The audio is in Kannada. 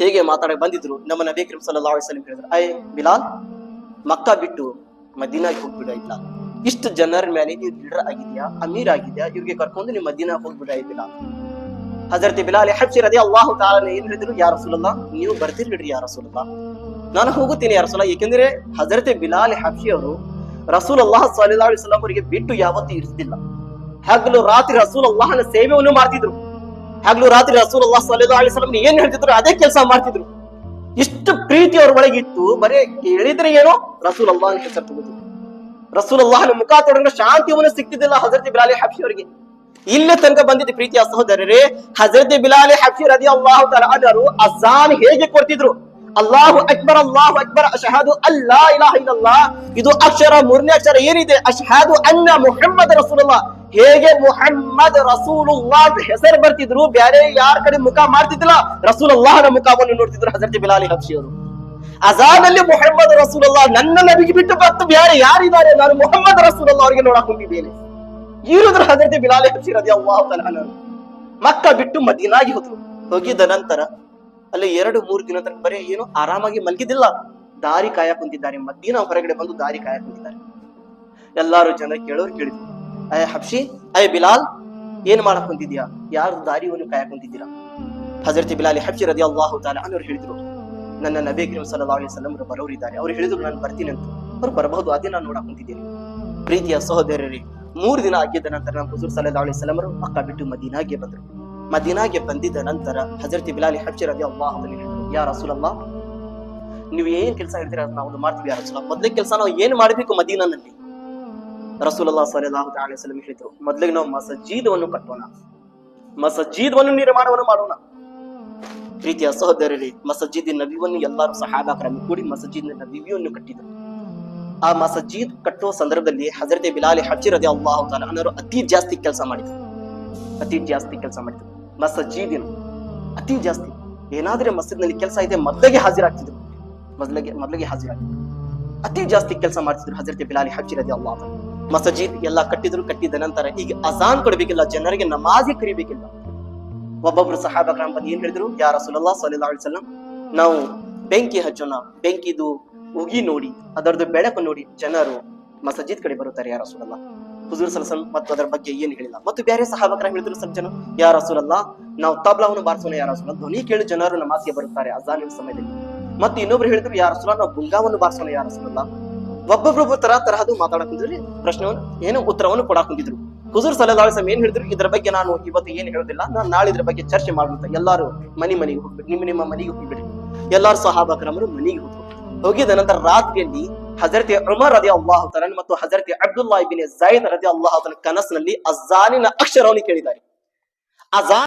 ಹೇಗೆ ಮಾತಾಡಕ್ ಬಂದಿದ್ರು ನಮ್ಮ ನಬಿ ಕರೀಂ ಸಲ್ಲಲ್ಲಾಹು ಅಲೈಹಿ ವಸಲ್ಲಂ ಹೇಳಿದ್ರು ಅಯ್ಯ ಬಿಲಾಲ್, ಮಕ್ಕ ಬಿಟ್ಟು ಮದೀನಾಗೆ ಹೋಗ್ಬಿಡ ಇಲ್ಲ ಇಷ್ಟು ಜನರ ಮೇಲೆ ನೀವು ಲೀಡರ್ ಆಗಿದ್ಯಾ? ಅಮೀರ್ ಆಗಿದ್ಯಾ? ಇವ್ರಿಗೆ ಕರ್ಕೊಂಡು ನೀವು ಮದೀನಾ ಹೋಗ್ಬಿಡ ಇಲ್ಲ ಹಜರತಿ ಬಿಲಾಲ್ ಹಬ್ಸಿ ಅದೇ ಅಲ್ಲಾಹು ತಾಲ ಏನ್ ಹೇಳಿದ್ರು ಯಾರ ಸುಲಲ್ಲ ನೀವು ಬರ್ತಿರ್ಬಿಡ್ರಿ ಯಾರ ಸುಲಲ್ಲ ನಾನು ಹೋಗುತ್ತೇನೆ ಯಾರ ರಸೂಲ ಏಕೆಂದ್ರೆ ಹಜರತೆ ಬಿಲಾಲ್ ಹಬ್ಸಿ ಅವರು ರಸೂಲ್ ಅಲ್ಲಾಹ ಸಲ್ಲಾ ಅಲಿಸ್ಲಾಂ ಅವರಿಗೆ ಬಿಟ್ಟು ಯಾವತ್ತೂ ಇರ್ತಿಲ್ಲ ಹಗಲು ರಾತ್ರಿ ರಸೂಲ್ ಅಲ್ಲಾಹನ ಸೇವೆಯನ್ನು ಮಾಡ್ತಿದ್ರು. ಹಗಲು ರಾತ್ರಿ ರಸೂಲ್ ಅಲ್ಲಾಹ್ ಸಲ್ಲಾ ಸಲಂ ಏನ್ ಹೇಳ್ತಿದ್ರು? ಅದೇ ಕೆಲಸ ಮಾಡ್ತಿದ್ರು. ಇಷ್ಟು ಪ್ರೀತಿ ಅವ್ರ ಒಳಗಿತ್ತು ಬರೇ ಹೇಳಿದ್ರೆ ಏನೋ ರಸೂಲ್ ಅಲ್ಲಾ ಹೆಸರು ತಗೋದು ರಸೂಲ್ ಅಲ್ಲಾಹನ ಮುಖ ತೊಡಂಗ ಶಾಂತಿಯವನು ಸಿಕ್ತಿದ್ದಿಲ್ಲ ಹಜರತ್ ಬಿಲಾಲಿ ಹಬ್ಷಿ ಅವರಿಗೆ. ಇಲ್ಲೇ ತನಕ ಬಂದಿದ್ದ ಪ್ರೀತಿಯ ಸಹೋದರರೇ, ಹಜರತ್ ಬಿಲಾಲಿ ಹಬ್ಷಿ ರದಿ ಅಲ್ಲಾಹು ತಆಲಾರು ಅಜಾನ್ ಹೇಗೆ ಕೊಡ್ತಿದ್ರು? ಅಲ್ಲಾಹು ಅಕ್ಬರ್ ಅಲ್ಲಾಹು ಅಕ್ಬರ್, ಅಶಹಾದು ಅಲ್ಲಾ ಇಲಾಹ ಇಲ್ಲಲ್ಲಾಹ್. ಇದು ಅಕ್ಷರ, ಮೂರನೇ ಅಕ್ಷರ ಏನಿದೆ? ಅಶಹಾದು ಅನ್ನ ಮುಹಮ್ಮದ್ ರಸೂಲುಲ್ಲಾಹ್. ಹೇಗೆ ಮುಹಮ್ಮದ್ ರಸೂಲುಲ್ಲಾ ಅಂತ ಹೆಸರು ಬರ್ತಿದ್ರು? ಬೇರೆ ಯಾರ ಕಡೆ ಮುಖ ಮಾಡ್ತಿದ್ದಿಲ್ಲ? ರಸೂಲುಲ್ಲಾಹನ ಮುಖವನ್ನು ನೋಡ್ತಿದ್ರು ಹಜರತ್ ಬಿಲಾಲಿ ಹಬ್ಸಿ ಅವರು. ಅಜಾನಲ್ಲಿ ಮೊಹಮ್ಮದ್ ರಸೂಲಲ್ಲಾ ನನ್ನ ನಬಿಗೆ ಬಿಟ್ಟು ಬರ್ತು ಬೇರೆ ಯಾರಿದ್ದಾರೆ? ನಾನು ಮೊಹಮ್ಮದ್ ರಸೂಲುಲ್ಲಾಹ್ ಅವರಿಗೆ ನೋಡಕ್ ಹೊಂದಿದ್ದೇನೆ ಇರುದ್ರ ಹಜರತ್ ಬಿಲಾಲಿ ಹಬ್ಸಿ ರದಿ ಅಲ್ಲಾಹು ಮಕ್ಕ ಬಿಟ್ಟು ಮದೀನಾಗಿ ಹೋದ್ರು. ಹೋಗಿದ್ದ ನಂತರ ಅಲ್ಲಿ ಎರಡು, ಮೂರು ದಿನ ತನಕ ಬರೀ ಏನು ಆರಾಮಾಗಿ ಮಲಗಿದಿಲ್ಲ ದಾರಿ ಕಾಯಕ್ ಕುಂತಿದ್ದಾರೆ. ಮದ್ದಿನ ಹೊರಗಡೆ ಬಂದು ದಾರಿ ಕಾಯಕ್ ಕುಂತಿದ್ದಾರೆ. ಎಲ್ಲಾರು ಜನ ಕೇಳೋರು ಕೇಳಿದ್ರು. ಅಯ್ಯ ಹಬ್ಶಿ ಅಯ್ಯ ಬಿಲಾಲ್, ಏನ್ ಮಾಡಕ್ ಕುಂತಿದ್ಯಾ? ಯಾರು ದಾರಿಯನ್ನು ಕಾಯಕ್ ಕುಂತಿದ್ದೀರಾ? ಹಜರತಿ ಬಿಲಾಲಿ ಹಬ್ಶಿ ರದಿ ಅಲ್ಲಾಹು ತಾಲ ಅನ್ನೋರು ಹೇಳಿದ್ರು, ನನ್ನ ನಬಿ ಕರೀಂ ಸಲ್ಲಲ್ಲಾಹು ಅಲೈಹಿ ವಸಲ್ಲಂ ಬರೋರು ಇದ್ದಾರೆ. ಅವ್ರು ಹೇಳಿದ್ರು ನಾನು ಬರ್ತೀನಿ ಅಂತ. ಅವ್ರು ಬರಬಹುದು ಅದೇ ನಾನು ನೋಡಕ್ ಕುಂತಿದ್ದೀನಿ. ಪ್ರೀತಿಯ ಸಹೋದರರಿ, ಮೂರು ದಿನ ಆಗಿದ್ದ ನಂತರ ನಮ್ಮ ಹುಜೂರ್ ಸಲ್ಲಾ ಅಲೈಹಿ ವಸಲ್ಲಂ ಅವರು ಮಕ್ಕ ಬಿಟ್ಟು ಮದೀನಾಗೆ ಬಂದ್ರು. ಮದೀನಾಗೆ ಬಂದಿದ್ದ ನಂತರ ಹಜರತಿ ಬಿಲಾಲಿ ಹಬ್ಶಿ ರದಿ ಅಲ್ಲಾಹು ಹೇಳಿದ್ರು, ಯಾ ರಸೂಲಲ್ಲಾ ನೀವು ಏನ್ ಕೆಲಸ ಹೇಳ್ತೀರಾ ನಾವು ಮಾಡ್ತೀವಿ ಯಾರು ಮೊದಲೇ ಕೆಲಸ ನಾವು ಏನ್ ಮಾಡ್ಬೇಕು ಮದೀನಾನಲ್ಲಿ? ರಸೂಲಲ್ಲಾ ಅಲೈಹಿ ವಸಲ್ಲಂ ಹೇಳಿದ್ರು ಮೊದಲಿಗೆ ನಾವು ಮಸಜೀದವನ್ನು ಕಟ್ಟೋಣ. ಮಸಜೀದವನ್ನು ನಿರ್ಮಾಣವನ್ನು ಮಾಡೋಣ. ಪ್ರೀತಿಯ ಸಹೋದರರೇ ಮಸಜೀದ್ ನಬಿವನ್ನು ಎಲ್ಲರೂ ಸಹಾಬಾಕರನ್ನು ಕೂಡಿ ಮಸಜೀದ್ ನಬಿಯನ್ನು ಕಟ್ಟಿದರು. ಆ ಮಸಜೀದ್ ಕಟ್ಟುವ ಸಂದರ್ಭದಲ್ಲಿ ಹಜರತೆ ಬಿಲಾಲಿ ಹಚ್ಚಿರದೆ ಅಲ್ಲಾಹು ತಾಲರು ಅತಿ ಜಾಸ್ತಿ ಕೆಲಸ ಮಾಡಿದ್ರು. ಅತಿ ಜಾಸ್ತಿ ಕೆಲಸ ಮಾಡಿದ್ರು. ಮಸಜೀದಿನ ಅತಿ ಜಾಸ್ತಿ. ಏನಾದ್ರೆ ಮಸೀದ್ನಲ್ಲಿ ಕೆಲಸ ಇದೆ, ಮೊದಲಿಗೆ ಹಾಜರಾಗ್ತಿದ್ರು. ಮೊದಲಿಗೆ ಮೊದಲಿಗೆ ಹಾಜರಾಗ್ತಿದ್ರು. ಅತಿ ಜಾಸ್ತಿ ಕೆಲಸ ಮಾಡ್ತಿದ್ರು ಹಜರತೆ ಬಿಲಾಲಿ ಹಚ್ಚಿರದೆ ಅಲ್ಲಾಹು ಮಸಜೀದ್ ಎಲ್ಲ ಕಟ್ಟಿದ್ರು, ಕಟ್ಟಿದ ನಂತರ ಈಗ ಅಜಾನ್ ಕೊಡ್ಬೇಕಿಲ್ಲ, ಜನರಿಗೆ ನಮಾಜಿ ಕರಿಬೇಕಿಲ್ಲ. ಒಬ್ಬೊಬ್ರು ಸಹಾಬಕರ ಬಂದು ಏನ್ ಹೇಳಿದ್ರು? ಯಾರ ಸುಲಲ್ಲಾ ಸಲ್ಲಲ್ಲಾಹು ಅಳಿಸಲ್ಲ ನಾವು ಬೆಂಕಿ ಹಚ್ಚೋಣ, ಬೆಂಕಿದು ಉಗಿ ನೋಡಿ, ಅದರದ್ದು ಬೆಳಕು ನೋಡಿ ಜನರು ಮಸಜೀದ್ ಕಡೆ ಬರುತ್ತಾರೆ ಯಾರ ಸುಲಲ್ಲ ಹುಜೂರ್ ಸಲಸಲ್ ಮತ್ತು ಅದರ ಬಗ್ಗೆ ಏನು ಹೇಳಿಲ್ಲ. ಮತ್ತು ಬೇರೆ ಸಹಾಬಕರ ಹೇಳಿದ್ರು ಸ್ವಲ್ಪ ಜನ ಯಾರ ಸುಲಲ್ಲ ನಾವು ತಬ್ಲಾವನ್ನು ಬಾರಿಸೋಣ ಯಾರ ಸುಲ ಧ್ವನಿ ಕೇಳಿ ಜನರು ನಮಾಸಿಗೆ ಬರುತ್ತಾರೆ ಅಜಾನಿನ ಸಮಯದಲ್ಲಿ. ಮತ್ತೆ ಇನ್ನೊಬ್ರು ಹೇಳಿದ್ರು ಯಾರ ಸುಲ ನಾವು ಗುಂಗಾವನ್ನು ಬಾರಿಸೋಣ ಯಾರ ರಸೂಲಲ್ಲ ಒಬ್ಬೊಬ್ರು ತರ ತರಹದು ಮಾತಾಡಕುಂತಿದ್ರು ಪ್ರಶ್ನೆವನ್ನು ಏನು ಉತ್ತರವನ್ನು ಕೊಡಾಕುಂತಿದ್ರು ಹುಜೂರ್ ಸಲ್ಲಲ್ಲಾಹು ಸಲಹಾಳ್ ವಸಲ್ಲಂ ಏನ್ ಹೇಳಿದ್ರು? ಇದರ ಬಗ್ಗೆ ನಾನು ಇವತ್ತು ಏನು ಹೇಳೋದಿಲ್ಲ. ನಾನು ನಾಳೆ ಇದ್ರ ಬಗ್ಗೆ ಚರ್ಚೆ ಮಾಡುತ್ತ ಎಲ್ಲಾರು ಮನಿ ಮನೆಗೆ ಹೋಗ್ಬಿಟ್ಟು ನಿಮ್ಮ ನಿಮ್ಮ ಮನೆಗೆ ಹೋಗ್ಬಿಡ್ರಿ. ಎಲ್ಲಾರು ಸಹಾಬಕ್ರಮರು ಮನೆಗೆ ಹೋಗಿದ ನಂತರ ರಾತ್ರಿಯಲ್ಲಿ ಹಜರತೆ ಉಮರ್ ರದಿ ಅಲ್ಲಾಹ್ ಮತ್ತು ಹಜರತೆ ಅಬ್ದುಲ್ಲಾ ಬಿನ್ ಜೈದ್ ರದಿ ಅಲ್ಲಾಹ್ ತನ ಕನಸಿನಲ್ಲಿ ಅಜಾನಿನ ಅಕ್ಷರವನ್ನು ಕೇಳಿದ್ದಾರೆ. ಅಜಾನ್